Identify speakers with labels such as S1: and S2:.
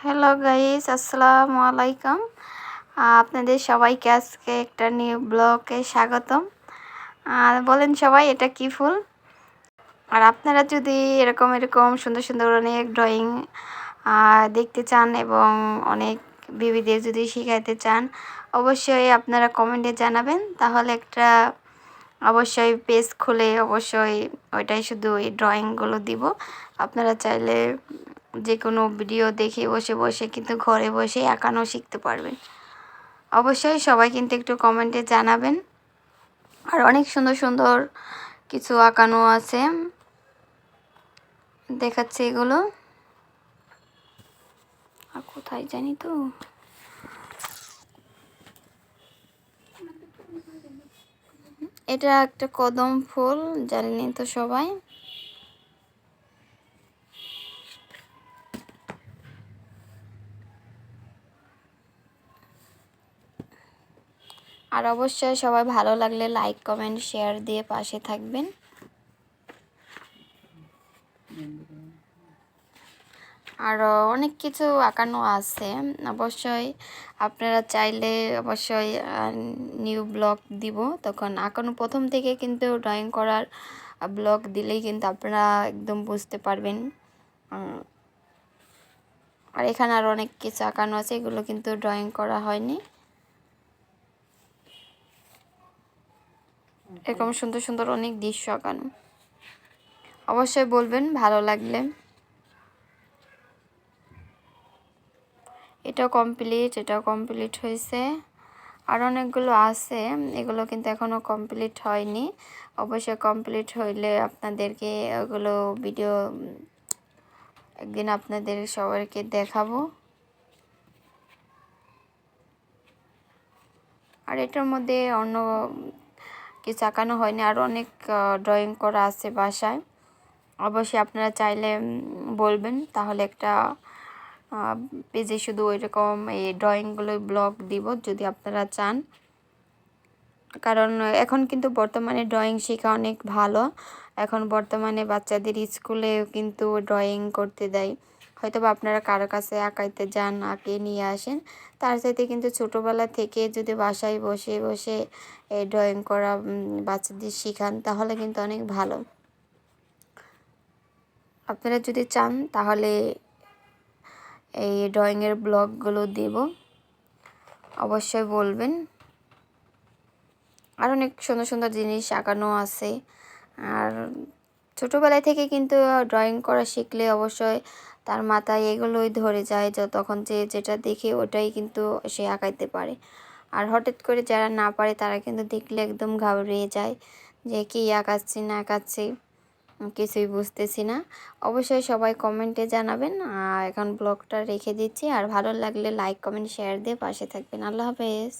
S1: Hello guys আসসালামু আলাইকুম আপনাদের সবাইকে আজকে একটা নিউ ব্লগে স্বাগতম। আর বলেন সবাই, এটা কি ফুল? আর আপনারা যদি এরকম এরকম সুন্দর সুন্দর অনেক ড্রয়িং দেখতে চান এবং অনেক বিবিদের যদি শিখাইতে চান, অবশ্যই আপনারা কমেন্টে জানাবেন। তাহলে একটা অবশ্যই পেজ খুলে অবশ্যই ওইটাই শুধু ওই ড্রয়িংগুলো দিব। আপনারা চাইলে যে কোনো ভিডিও দেখে বসে বসে কিন্তু ঘরে বসে আঁকানো শিখতে পারবেন অবশ্যই সবাই কিন্তু একটু কমেন্টে জানাবেন। আর অনেক সুন্দর সুন্দর কিছু আঁকানো আছে। দেখাচ্ছে এগুলো। আর কোথায় জানি তো? এটা একটা কদম ফুল জানেনি তো সবাই। আর অবশ্যই সবাই ভালো লাগলে লাইক কমেন্ট শেয়ার দিয়ে পাশে থাকবেন। আরও অনেক কিছু আঁকানো আছে। অবশ্যই আপনারা চাইলে অবশ্যই নিউ ব্লগ দিব। তখন আঁকানো প্রথম থেকে কিন্তু ড্রয়িং করার ব্লগ দিলেই কিন্তু আপনারা একদম বুঝতে পারবেন। আর এখানে আরও অনেক কিছু আঁকানো আছে, এগুলো কিন্তু ড্রয়িং করা হয়নি। এরকম সুন্দর সুন্দর অনেক দৃশ্য আঁকানো। অবশ্যই বলবেন, ভালো লাগলে। এটা কমপ্লিট এটা কমপ্লিট হয়েছে। আর অনেকগুলো আছে, এগুলো কিন্তু এখনও কমপ্লিট হয়নি। অবশ্যই কমপ্লিট হইলে আপনাদেরকে ওগুলো ভিডিও একদিন আপনাদের সবাইকে দেখাবো। আর এটার মধ্যে অন্য কিছু আঁকানো হয়নি। আর অনেক ড্রয়িং করা আছে বাসায়। অবশ্যই আপনারা চাইলে বলবেন। তাহলে একটা পেজে শুধু ওই রকম এই ড্রয়িংগুলো ব্লগ দিব, যদি আপনারা চান। কারণ এখন কিন্তু বর্তমানে ড্রয়িং শেখা অনেক ভালো। এখন বর্তমানে বাচ্চাদের স্কুলেও কিন্তু ড্রয়িং করতে দেয়। হয়তো বা আপনারা কারও কাছে আঁকাইতে যান, আঁকে নিয়ে আসেন। তার সাথে কিন্তু ছোটোবেলা থেকে যদি বাসায় বসে বসে এই ড্রয়িং করা বাচ্চাদের শেখান, তাহলে কিন্তু অনেক ভালো। আপনারা যদি চান, তাহলে এই ড্রয়িংয়ের ব্লগগুলো দেব। অবশ্যই বলবেন। আর অনেক সুন্দর সুন্দর জিনিস আঁকানো আছে। আর ছোটোবেলায় থেকে কিন্তু ড্রয়িং করা শিখলে অবশ্যই তার মাথায় এগুলোই ধরে যায় যে তখন যে যেটা দেখে ওটাই কিন্তু সে আঁকাইতে পারে। আর হঠাৎ করে যারা না পারে তারা কিন্তু দেখলে একদম ঘাবড়িয়ে যায় যে কি আঁকাচ্ছি, না আঁকাচ্ছি, কিছুই বুঝতেছি না। অবশ্যই সবাই কমেন্টে জানাবেন। এখন ব্লগটা রেখে দিচ্ছি। আর ভালো লাগলে লাইক কমেন্ট শেয়ার দিয়ে পাশে থাকবেন। আল্লাহ হাফেজ।